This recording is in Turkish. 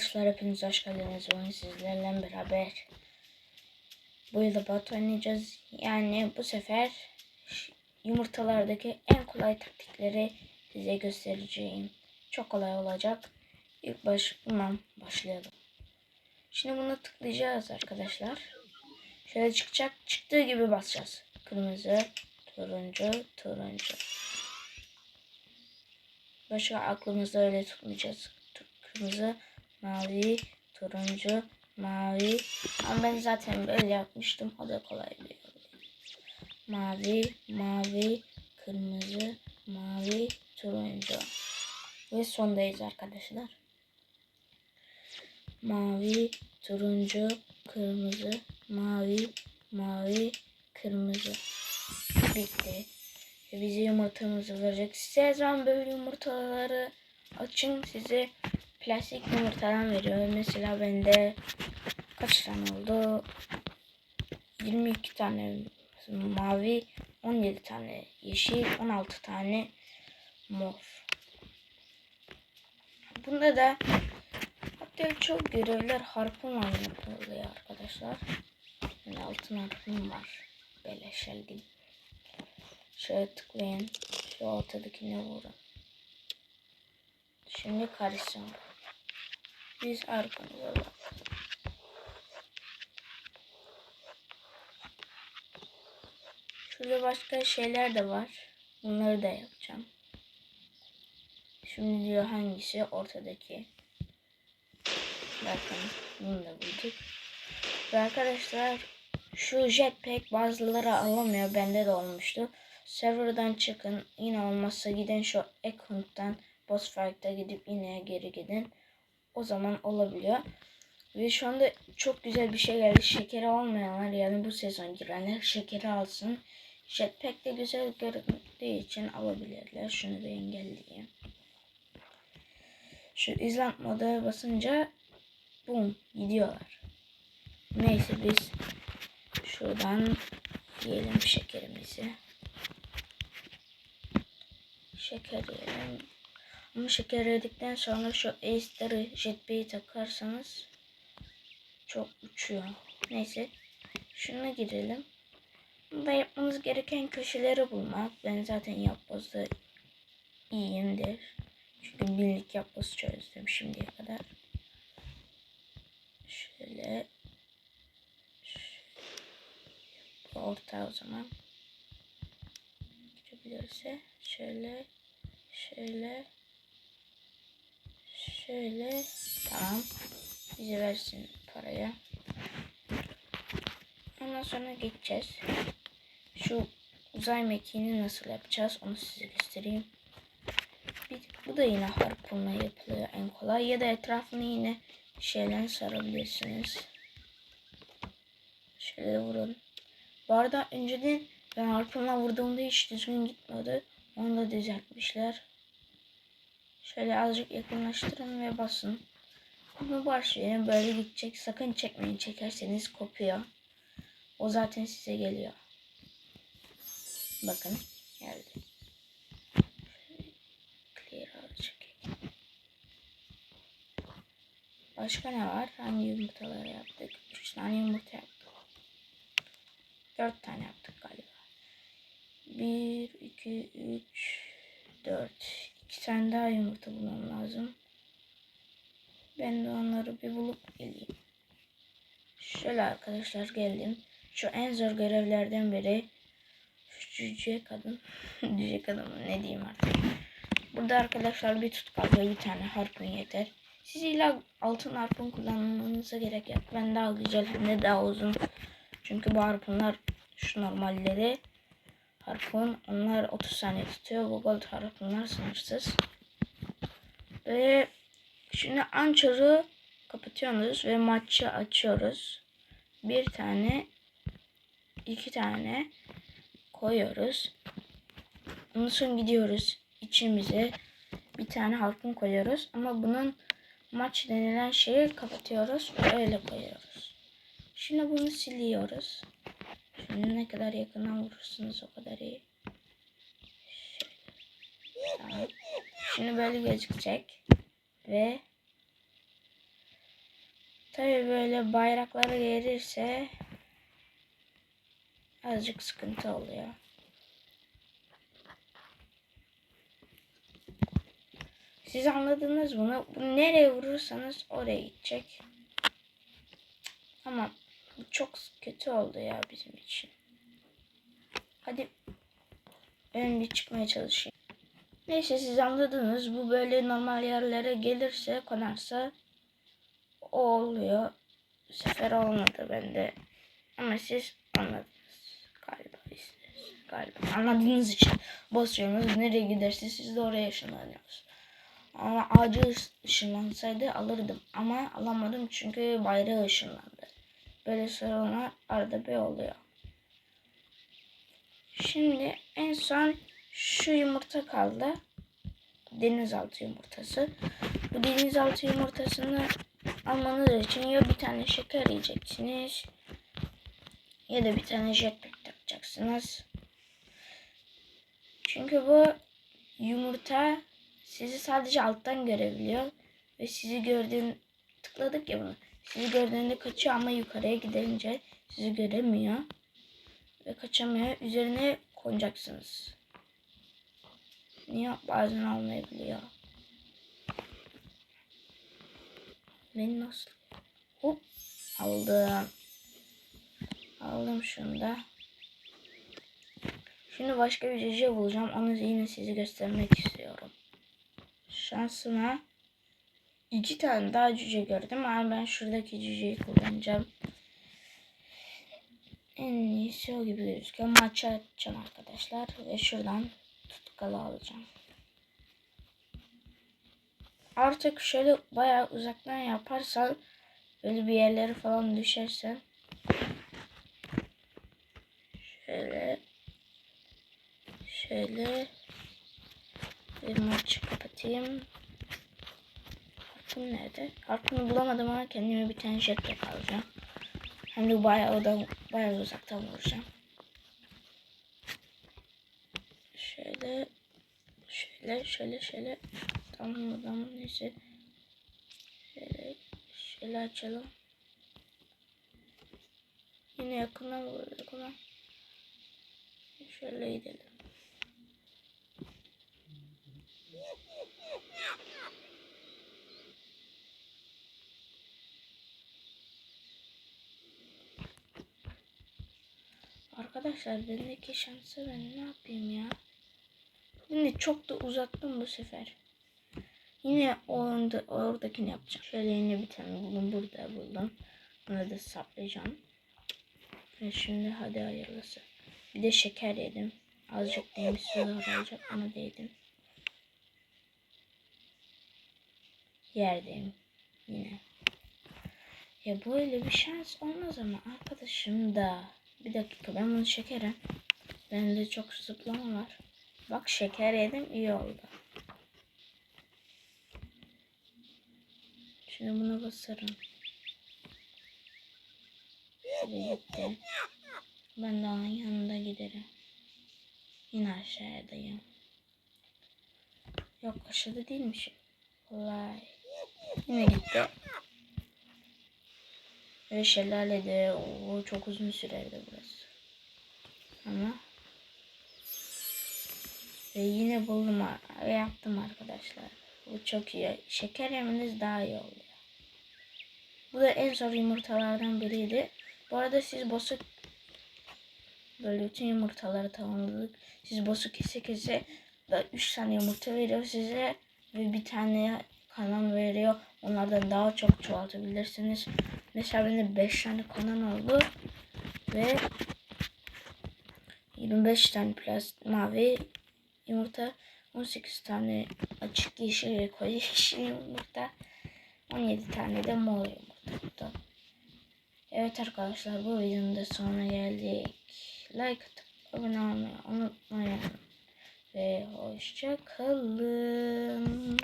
Arkadaşlar hepiniz hoş geldiniz. Bugün sizlerle beraber bu yılda bot oynayacağız. Yani bu sefer yumurtalardaki en kolay taktikleri size göstereceğim. Çok kolay olacak. İlk baş bundan başlayalım. Şimdi bunu tıklayacağız arkadaşlar. Şöyle çıkacak. Çıktığı gibi basacağız. Kırmızı, turuncu, turuncu. Başka aklımızda öyle tutmayacağız. Tu- Kırmızı, mavi, turuncu, mavi. Ama ben zaten böyle yapmıştım. O da kolay bir yol. Mavi, mavi, kırmızı, mavi, turuncu. Ve sondayız arkadaşlar. Mavi, turuncu, kırmızı, mavi, mavi, kırmızı. Bitti. Ve bize yumurtamızı verecek. Size böyle yumurtaları açın. Size plastik yumurtadan veriyor. Mesela bende kaç tane oldu? 22 tane mavi, 17 tane yeşil, 16 tane mor. Bunda da hatta çok görevler harpunla yapılıyor arkadaşlar. Yani altın harpum var. Beleş elde. Şöyle tıklayın. Şu ortadakine vurun. Şimdi karışsın. Biz arkamıza bak. Şurada başka şeyler de var. Bunları da yapacağım. Şimdi diyor hangisi? Ortadaki. Bakın bunu da bulduk. Ve arkadaşlar şu jetpack bazıları alamıyor. Bende de olmuştu. Serverdan çıkın. Yine olmazsa gidin şu account'tan boss fight'a gidip yine geri gidin. O zaman olabiliyor. Ve şu anda çok güzel bir şey geldi. Şekeri olmayanlar yani bu sezon girenler şekeri alsın. Jetpack de güzel göründüğü için alabilirler. Şunu da engelleyeyim. Şu izlant moda basınca bum gidiyorlar. Neyse biz şuradan yiyelim şekerimizi. Şeker yiyelim. Ama şeker yedikten sonra şu Acer'ı jetpack'i takarsanız çok uçuyor. Neyse. Şuna girelim. Bunda yapmamız gereken köşeleri bulmak. Ben zaten yapbozda iyiyimdir. Çünkü birlik yapboz çözdüm şimdiye kadar. Şöyle. Bu orta o zaman. Girebilirse. Şöyle. Şöyle. Şöyle. Tamam. Bize versin parayı. Ondan sonra geçeceğiz. Şu uzay mekiğini nasıl yapacağız onu size göstereyim. Bir, bu da yine harpunla yapılıyor en kolay. Ya da etrafını yine şeyden sarabilirsiniz. Şöyle vurun. Bu arada önceden ben harpunla vurduğumda hiç düzgün gitmedi. Onu da düzeltmişler. Şöyle azıcık yakınlaştırın ve basın. Bunu başlayın böyle gidecek. Sakın çekmeyin. Çekerseniz kopuyor. O zaten size geliyor. Bakın geldi. Clear azıcık. Başka ne var? Hangi yumurtaları yaptık? 3 tane yumurta yaptık. 4 tane yaptık galiba. 1, 2, 3, 4. 2 tane daha yumurta bulmam lazım. Ben de onları bir bulup geleyim. Şöyle arkadaşlar geldim. Şu en zor görevlerden biri şu cüce kadın. cüce kadın mı ne diyeyim artık. Burada arkadaşlar bir tutkal ve bir tane harpun yeter. Siz illa altın harpun kullanmanıza gerek yok. Ben daha güzel hem de daha uzun. Çünkü bu harpunlar şu normalleri harpun onlar 30 saniye tutuyor. Bu gold harpunlar sınırsız. Ve şimdi anchoru kapatıyoruz ve maçı açıyoruz. Bir tane iki tane koyuyoruz. Ondan sonra gidiyoruz içimize bir tane harpun koyuyoruz ama bunun maç denilen şeyi kapatıyoruz ve öyle koyuyoruz. Şimdi bunu siliyoruz. Ne kadar yakından vurursunuz o kadar iyi. Tamam. Şimdi böyle gözükecek ve Tabii böyle bayrakları gelirse azıcık sıkıntı oluyor. Siz anladınız bunu. Bu nereye vurursanız oraya gidecek. Ama bu çok kötü oldu ya bizim için. Hadi bir çıkmaya çalışayım. Neyse siz anladınız. Bu böyle normal yerlere gelirse konarsa o oluyor. Bu sefer olmadı bende. Ama siz anladınız. Galiba siz galiba anladığınız için basıyorsunuz. Nereye giderse siz de oraya ışınlanıyorsunuz. Ama ağacı ış- ışınlansaydı alırdım. Ama alamadım çünkü bayrağı ışınlandı. Böyle sorunlar arada bir oluyor. Şimdi en son şu yumurta kaldı. Denizaltı yumurtası. Bu denizaltı yumurtasını almanız için ya bir tane şeker yiyeceksiniz ya da bir tane jetpack takacaksınız. Çünkü bu yumurta sizi sadece alttan görebiliyor ve sizi gördüğün tıkladık ya bunu. Sizi gördüğünde kaçıyor ama yukarıya gidince sizi göremiyor ve kaçamıyor. Üzerine konacaksınız. Niye bazen almayabiliyor? Beni nasıl? Hop aldım. Aldım şunu da. Şimdi başka bir cüce bulacağım. Onu yine size göstermek istiyorum. Şansıma iki tane daha cüce gördüm ama ben şuradaki cüceyi kullanacağım. En iyisi o gibi gözüküyor. Maçı açacağım arkadaşlar. Ve şuradan tutkalı alacağım. Artık şöyle bayağı uzaktan yaparsan böyle bir yerlere falan düşersen şöyle şöyle bir maçı kapatayım. Harpun nerede? Harpunu bulamadım ama kendime bir tane jetpack alacağım. Hem de bayağı odan bayağı uzaktan vuracağım. Şöyle şöyle şöyle şöyle tamam tamam neyse. Şöyle şöyle açalım. Yine yakından vurduk ama şöyle gidelim. Arkadaşlar bendeki şansı ben ne yapayım ya? Şimdi çok da uzattım bu sefer. Yine orada, oradakini yapacağım. Şöyle yine bir tane buldum. Burada buldum. Bunu da saplayacağım. Ve şimdi hadi hayırlısı. Bir de şeker yedim. Azıcık değmiş zor olacak ama değdim. Yerdeyim. Yine. Ya böyle bir şans olmaz ama arkadaşım da. Bir dakika ben bunu şekerim. Bende çok zıplama var. Bak şeker yedim iyi oldu. Şimdi buna basarım. Şöyle gitti. Ben de onun yanında giderim. Yine aşağıdayım. Yok aşağıda değilmişim. Vay. Yine gitti. Ve şelalede o çok uzun sürerdi burası. Ama ve yine buldum ve yaptım arkadaşlar. Bu çok iyi. Şeker yemeniz daha iyi oluyor. Bu da en zor yumurtalardan biriydi. Bu arada siz boss'u böyle bütün yumurtaları tamamladık. Siz boss'u kese kese da 3 tane yumurta veriyor size ve bir tane kanan veriyor. Onlardan daha çok çoğaltabilirsiniz. Mesela benim 5 tane kanan oldu ve 25 tane plastik mavi yumurta 18 tane açık yeşil ve koyu yeşil yumurta 17 tane de mor yumurta. Evet arkadaşlar bu videonun da sonuna geldik. Like atıp abone olmayı unutmayın. Ve hoşça kalın.